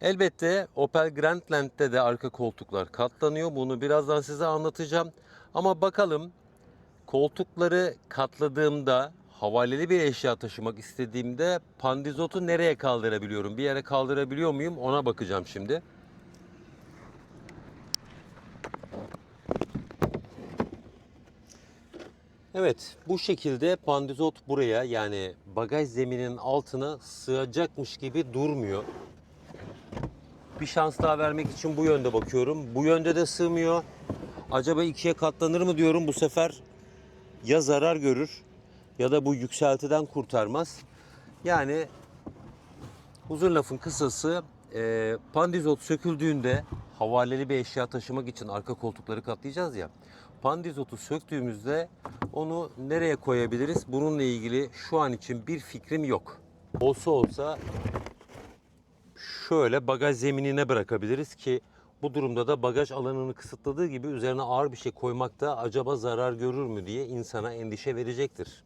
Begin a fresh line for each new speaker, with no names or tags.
Elbette Opel Grandland'de de arka koltuklar katlanıyor. Bunu birazdan size anlatacağım. Ama bakalım koltukları katladığımda havaleli bir eşya taşımak istediğimde pandizotu nereye kaldırabiliyorum? Bir yere kaldırabiliyor muyum? Ona bakacağım şimdi. Evet bu şekilde pandizot buraya yani bagaj zemininin altına sığacakmış gibi durmuyor. Bir şans daha vermek için bu yönde bakıyorum. Bu yönde de sığmıyor. Acaba ikiye katlanır mı diyorum bu sefer ya zarar görür ya da bu yükseltiden kurtarmaz. Yani uzun lafın kısası e, pandizot söküldüğünde havaleli bir eşya taşımak için arka koltukları katlayacağız ya. Pandizotu söktüğümüzde onu nereye koyabiliriz? Bununla ilgili şu an için bir fikrim yok. Olsa olsa şöyle bagaj zeminine bırakabiliriz ki bu durumda da bagaj alanını kısıtladığı gibi üzerine ağır bir şey koymak da acaba zarar görür mü diye insana endişe verecektir.